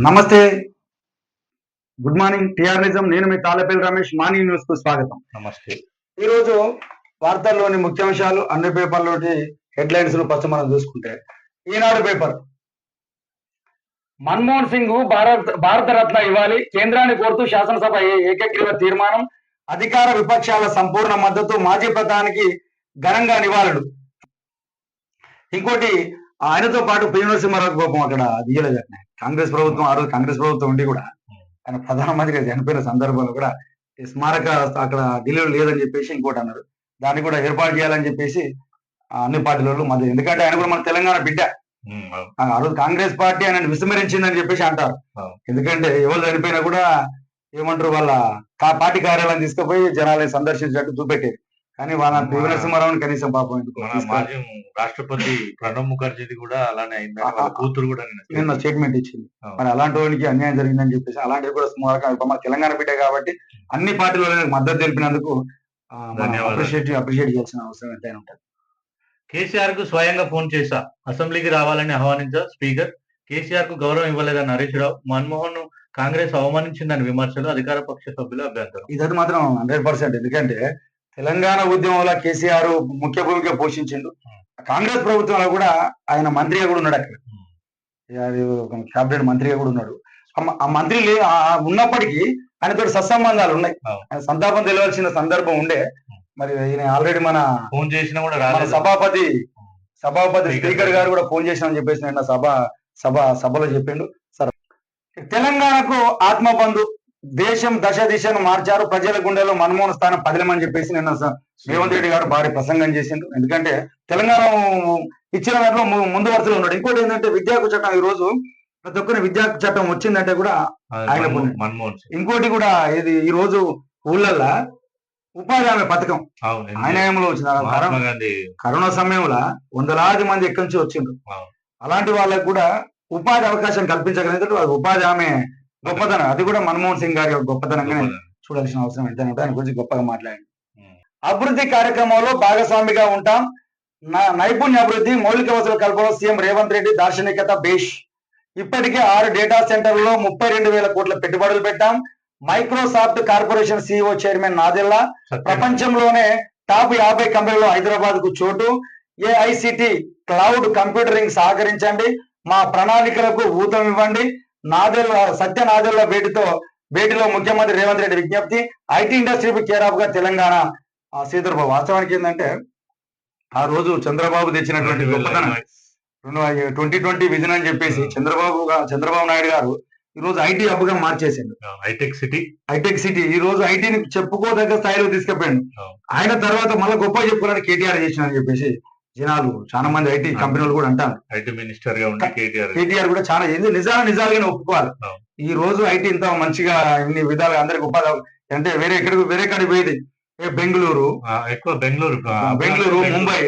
నమస్తే. Good morning. TR నిజం నేను మీ తాళపల్లి రమేష్. మార్నింగ్ న్యూస్కు స్వాగతం. నమస్తే. ఈ రోజు వార్తల్లోని ముఖ్యాంశాలు అన్ని పేపర్లోని హెడ్లైన్స్ను ఫస్ట్ మనం చూసుకుంటే. ఈనాడు పేపర్. మన్మోహన్ సింగ్ భారత్ భారత రత్న ఇవ్వాలి. కేంద్రాన్ని కోరుతూ శాసనసభ ఏకగ్రీవ తీర్మానం. అధికార విపక్షాల సంపూర్ణ మద్దతు మాజీ ప్రధానికి ఘనంగా నివాళులు. ఇంకోటి ఆయనతో పాటు పి నరసింహారావు కోపం అక్కడ దిగలేదు. కాంగ్రెస్ ప్రభుత్వం ఆ రోజు కాంగ్రెస్ ప్రభుత్వం ఉండి కూడా ఆయన ప్రధానమంత్రిగా చనిపోయిన సందర్భంలో కూడా స్మారక అక్కడ ఢిల్లీలో లేదని చెప్పేసి ఇంకోటి అన్నారు దాన్ని కూడా ఏర్పాటు చేయాలని చెప్పేసి అన్ని పార్టీలలో మధ్య ఎందుకంటే ఆయన కూడా మన తెలంగాణ బిడ్డ. ఆ రోజు కాంగ్రెస్ పార్టీ ఆయన విస్మరించిందని చెప్పేసి అంటారు. ఎందుకంటే ఎవరు చనిపోయినా కూడా ఏమంటారు వాళ్ళ పార్టీ కార్యాలయం తీసుకుపోయి జనాలని సందర్శించినట్టు చూపెట్టేది కానీ వాళ్ళ నరసింహారావుని కనీసం పాపం రాష్ట్రపతి ప్రణబ్ ముఖర్జీది కూడా అలానే అయింది. కూతురు కూడా నిన్న స్టేట్మెంట్ ఇచ్చింది. మరి అలాంటి వానికి అన్యాయం జరిగిందని చెప్పేసి అలాంటివి కూడా ఇప్పుడు మన తెలంగాణ బిడ్డ కాబట్టి అన్ని పార్టీల మద్దతు తెలిపినందుకు. అప్రిషియేట్ అప్రిషియేట్ చేయాల్సిన అవసరం ఎంతైనా ఉంటుంది. కేసీఆర్కు స్వయంగా ఫోన్ చేశా. అసెంబ్లీకి రావాలని ఆహ్వానించా స్పీకర్. కేసీఆర్కు గౌరవం ఇవ్వలేదని హరీష్ రావు? మన్మోహన్ను కాంగ్రెస్ అవమానించిందని విమర్శలు అధికార పక్ష సభ్యుల అభ్యంతరం ఇదైతే మాత్రం హండ్రెడ్ పర్సెంట్. ఎందుకంటే తెలంగాణ ఉద్యమంలో కేసీఆర్ ముఖ్య భూమిక పోషించిండు. కాంగ్రెస్ ప్రభుత్వంలో కూడా ఆయన మంత్రిగా కూడా ఉన్నాడు అక్కడ. అది ఒక క్యాబినెట్ మంత్రిగా కూడా ఉన్నాడు. ఆ మంత్రి ఉన్నప్పటికీ ఆయనతో సత్సంబంధాలు ఉన్నాయి. సంతాపం తెలియాల్సిన సందర్భం ఉండే. మరి ఈయన ఆల్రెడీ మన ఫోన్ చేసినా కూడా సభాపతి సభాపతి స్పీకర్ గారు. కూడా ఫోన్ చేసినామని చెప్పేసి నిన్న సభ సభ సభలో చెప్పిండు. సరే. తెలంగాణకు ఆత్మబంధు దేశం దశ దిశను మార్చారు. ప్రజల గుండెలో మన్మోహన్ స్థానం పదిలమని చెప్పేసి నిన్న రేవంత్ రెడ్డి గారు భారీ ప్రసంగం చేసిండు. ఎందుకంటే తెలంగాణ ఇచ్చిన దాంట్లో ముందు వరుసలో ఉన్నాడు. ఇంకోటి ఏంటంటే విద్యాకు చట్టం ఈ రోజు ప్రతి ఒక్కరి విద్యాకు చట్టం వచ్చిందంటే కూడా ఆయన ఇంకోటి కూడా ఇది ఈ రోజు ఊళ్ళల్లో ఉపాధి హామీ పథకం. ఆయన హయాంలో వచ్చిన కరోనా- సమయంలో వందలాది మంది ఎక్కడి నుంచి వచ్చిండ్రు. అలాంటి వాళ్ళకు కూడా ఉపాధి అవకాశం కల్పించగలిగినట్టు ఉపాధి ఆమె గొప్పతనం. అది కూడా మన్మోహన్ సింగ్ గారి గొప్పదనం. చూడాల్సిన అవసరం ఎంతైనా ఆయన గురించి గొప్పగా మాట్లాడండి. అభివృద్ధి కార్యక్రమంలో భాగస్వామిగా ఉంటాం. నైపుణ్య అభివృద్ధి మౌలిక వసతుల కల్పనలో సీఎం రేవంత్ రెడ్డి దార్శనికత బేష్. ఇప్పటికే ఆరు డేటా సెంటర్లలో ముప్పై రెండు వేల కోట్ల పెట్టుబడులు పెట్టాం. Microsoft corporation CEO chairman Nadella. ప్రపంచంలోనే టాప్ యాభై కంపెనీలో హైదరాబాద్కు చోటు. ఏఐసిటి క్లౌడ్ కంప్యూటరింగ్ సహకరించండి. మా ప్రణాళికలకు ఊతం ఇవ్వండి. నాదెల్ల సత్య నాదెల్ల భేటీతో భేటీలో ముఖ్యమంత్రి రేవంత్ రెడ్డి విజ్ఞప్తి ఐటీ ఇండస్ట్రీ కేర్ ఆఫ్గా తెలంగాణ ఆ, శ్రీధర్బాబు. వాస్తవానికి ఏంటంటే ఆ రోజు చంద్రబాబు తెచ్చినటువంటి గొప్పతనం. రెండు ట్వంటీ ట్వంటీ విజన్ అని చెప్పేసి చంద్రబాబు చంద్రబాబు నాయుడు గారు ఈ రోజు ఐటీ హబ్గా మార్చేసిండు. Hitech city. Hitech city. ఈ రోజు ఐటీని చెప్పుకోదగ్గ స్థాయిలో తీసుకుపోయాడు. ఆయన తర్వాత మళ్ళీ గొప్ప చెప్పుకున్నాడు కేటీఆర్ చేసిన అని చెప్పేసి జనాలు చాలా మంది ఐటీ కంపెనీలు కూడా అంటారు. ఐటీ మినిస్టర్గా ఉండి కేటీఆర్ కేటీఆర్ కూడా చాలా ఏంది నిజాలు నిజాలుగానే ఒప్పుకోవాలి. ఈ రోజు ఐటీ ఇంత మంచిగా ఇన్ని విధాలుగా అందరికి ఉపాధి అంటే వేరే ఎక్కడికి వేరే కాడికి పోయేది? ఏ బెంగళూరు? ఎక్కువ బెంగళూరు బెంగళూరు ముంబై.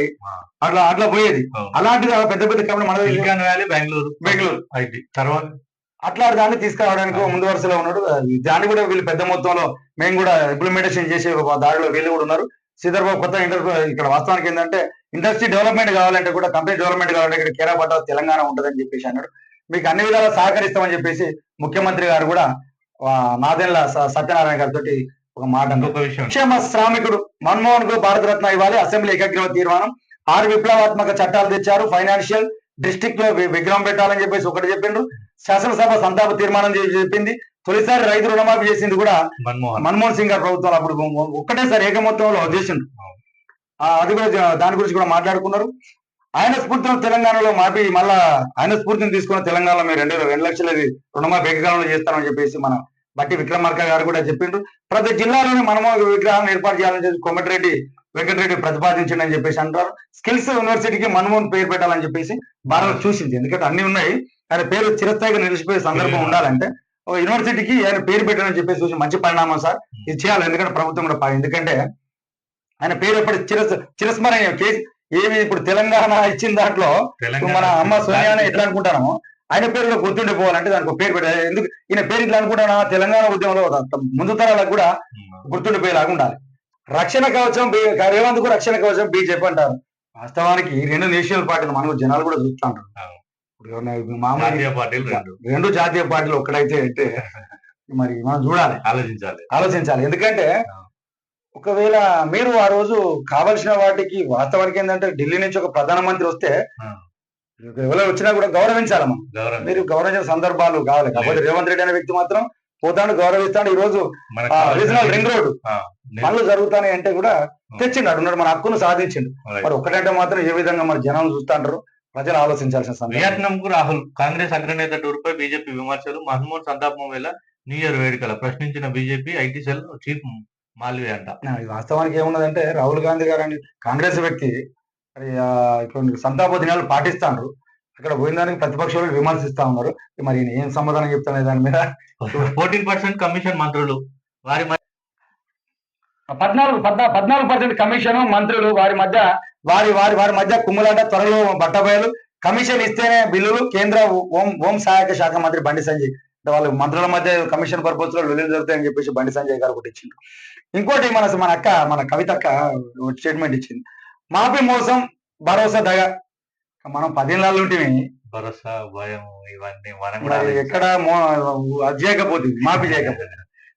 అట్లా అట్లా పోయేది. అలాంటిది పెద్ద పెద్ద కంపెనీ మన దగ్గర Silicon Valley Bengaluru. Bengaluru. IT. తర్వాత? అట్లా దాన్ని తీసుకురావడానికి. ముందు వరుసలో ఉన్నాడు. దాన్ని కూడా వీళ్ళు పెద్ద మొత్తంలో మేము కూడా ఇంప్లిమెంటేషన్ చేసే దారిలో వీళ్ళు కూడా ఉన్నారు. శ్రీధర్బాబు కొత్త ఇంటర్ ఇక్కడ వాస్తవానికి ఏంటంటే ఇండస్ట్రీ డెవలప్మెంట్ కావాలంటే కూడా కంపెనీ డెవలప్మెంట్ కావాలంటే ఇక్కడ కేరాపట్ట తెలంగాణ ఉంటుందని చెప్పేసి అన్నాడు. మీకు అన్ని విధాలా సహకరిస్తామని చెప్పేసి ముఖ్యమంత్రి గారు కూడా స- సత్యనారాయణ గారితో ఒక మాట విషయం. శ్రామికుడు మన్మోహన్కు భారతరత్న ఇవ్వాలి. అసెంబ్లీ ఏకగ్రీవ తీర్మానం. ఆరు విప్లవాత్మక చట్టాలు తెచ్చారు. ఫైనాన్షియల్ డిస్ట్రిక్ట్లో విగ్రహం పెట్టాలని చెప్పేసి ఒకటి చెప్పిండ్రు. శాసనసభ సంతాప తీర్మానం చెప్పింది. తొలిసారి రైతు రుణమాఫీ చేసింది కూడా మన్మోహన్. మన్మోహన్ సింగ్ గారి ప్రభుత్వం అప్పుడు ఒక్కటేసారి ఏక మొత్తంలో చేసిండు అది కూడా దాని గురించి కూడా మాట్లాడుకున్నారు. ఆయన స్ఫూర్తిని తెలంగాణలో మాఫీ మళ్ళా ఆయన స్ఫూర్తిని తీసుకున్న తెలంగాణలో మీరు రెండు రెండు లక్షలది రుణమాఫీ ఏకకాలంలో చేస్తామని చెప్పేసి మన బట్టి విక్రమార్క గారు కూడా చెప్పిండ్రు. ప్రతి జిల్లాలోని మనము ఒక విగ్రహం ఏర్పాటు చేయాలని చెప్పి కోమటిరెడ్డి వెంకటరెడ్డి ప్రతిపాదించిండని చెప్పేసి అంటారు. స్కిల్స్ యూనివర్సిటీకి మన్మోహన్ పేరు పెట్టాలని చెప్పేసి భారత్ చూసింది. ఎందుకంటే అన్ని ఉన్నాయి. ఆయన పేరు చిరస్థాయిగా నిలిచిపోయే సందర్భం ఉండాలంటే యూనివర్సిటీకి ఆయన పేరు పెట్టాలని చెప్పేసి చూసి మంచి పరిణామం సార్. ఇది చేయాలి. ఎందుకంటే ప్రభుత్వం కూడా ఎందుకంటే ఆయన పేరు ఎప్పటి చిర చిరస్మరణ కేసు ఏమి ఇప్పుడు తెలంగాణ ఇచ్చిన దాంట్లో? మన అమ్మ సోనియానే ఎట్లా అనుకుంటానో ఆయన పేరు కూడా గుర్తుండిపోవాలంటే దానికి పేరు పెట్టాలి. ఎందుకు? ఈయన పేరు ఇట్లా అనుకుంటానా? తెలంగాణ ఉద్యమంలో ముందు తరాలకు కూడా గుర్తుండిపోయేలాగా ఉండాలి. రక్షణ కవచం రేవంత్ రక్షణ కవచం బీజేపీ అంటారు. వాస్తవానికి రెండు నేషనల్ పార్టీలు మనకు జనాలు కూడా చూస్తూ ఉంటారు రెండు. జాతీయ పార్టీలు ఒక్కడైతే అయితే మరి మనం చూడాలి. ఆలోచించాలి. ఆలోచించాలి. ఎందుకంటే. ఒకవేళ మీరు ఆ రోజు కావలసిన వాటికి వాస్తవానికి ఏంటంటే ఢిల్లీ నుంచి ఒక ప్రధానమంత్రి వస్తే ఆ. ఎవరో వచ్చినా కూడా గౌరవించాలి. మనం మీరు గౌరవించిన సందర్భాలు కావాలి. కాకపోతే రేవంత్ రెడ్డి అనే వ్యక్తి మాత్రం పోతాడు గౌరవిస్తాడు. ఈ రోజు రీజనల్ రింగ్ రోడ్ పనులు జరుగుతాయి అంటే కూడా తెచ్చిండు అడున్నాడు మన హక్కును సాధించిండు. మరి ఒక్కటంటే మాత్రం ఏ విధంగా మన జనాలు చూస్తాంటారు ప్రజలు ఆలోచించాల్సిన సందర్భం. వియత్నాం కు రాహుల్ కాంగ్రెస్ అగ్రనేత టూర్ పై బీజేపీ విమర్శలు మహమ్మద్ సంతాపం వేళ న్యూ ఇయర్ వేడుకల ప్రశ్నించిన BJP IT cell chief Malviya అంట. వాస్తవానికి ఏమున్నదంటే రాహుల్ గాంధీ గారు అని కాంగ్రెస్ వ్యక్తి ఇప్పుడు సంతాప దినాలు పాటిస్తాండ్రు. అక్కడ పోయిన దానికి ప్రతిపక్షాలు విమర్శిస్తా ఉన్నారు. మరి ఈయన ఏం సమాధానం చెప్తానే దాని మీద? ఫోర్టీన్ పర్సెంట్ కమిషన్ మంత్రులు వారి మధ్య పద్నాలుగు పద్నా పద్నాలుగు పర్సెంట్ కమిషన్ మంత్రులు వారి మధ్య వారి వారి వారి మధ్య కుమ్ములాట త్వరలో బట్టబయలు. కమిషన్ ఇస్తేనే బిల్లులు కేంద్ర హోం హోం సహాయక శాఖ మంత్రి బండి సంజయ్. అంటే వాళ్ళు మంత్రుల మధ్య కమిషన్ పర్పస్లో లొల్లి జరుగుతాయని చెప్పేసి బండి సంజయ్ గారు ఒకటి ఇచ్చిండు. ఇంకోటి మన మన అక్క మన కవితక్క స్టేట్మెంట్ ఇచ్చింది. మాపి మోసం భరోసా దగ. మనం పదేళ్ళ ఉంటే భరోసా భయం ఇవన్నీ మనం కూడా. ఎక్కడ అది చేయకపోతుంది మాపి చేయకపోతుంది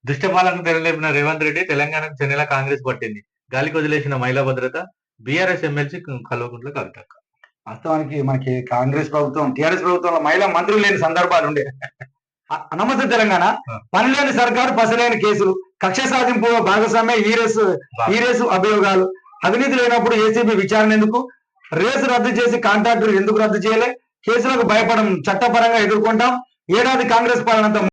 దుష్టపాలకు తెరలేపిన రేవంత్ రెడ్డి తెలంగాణకు చెన్నెల కాంగ్రెస్ పట్టింది. గాలికి వదిలేసిన మహిళా భద్రత బీఆర్ఎస్ ఎమ్మెల్సీ కల్వకుంట్ల కవితక్క వాస్తవానికి మనకి కాంగ్రెస్ ప్రభుత్వం టిఆర్ఎస్ ప్రభుత్వంలో మహిళా మంత్రులు లేని సందర్భాలు ఉండే. నమస్తే తెలంగాణ. ఆ. పని లేని సర్కారు పసలేని కేసులు. కక్ష సాధింపు భాగస్వామ్య ఈ రేసు ఈ రేసు అభియోగాలు. అవినీతి లేనప్పుడు ఏసీబీ విచారణ ఎందుకు? రేసు రద్దు చేసి కాంట్రాక్టులు ఎందుకు రద్దు చేయలే? కేసులకు భయపడం చట్టపరంగా ఎదుర్కొంటాం. ఏడాది కాంగ్రెస్ పాలనంతా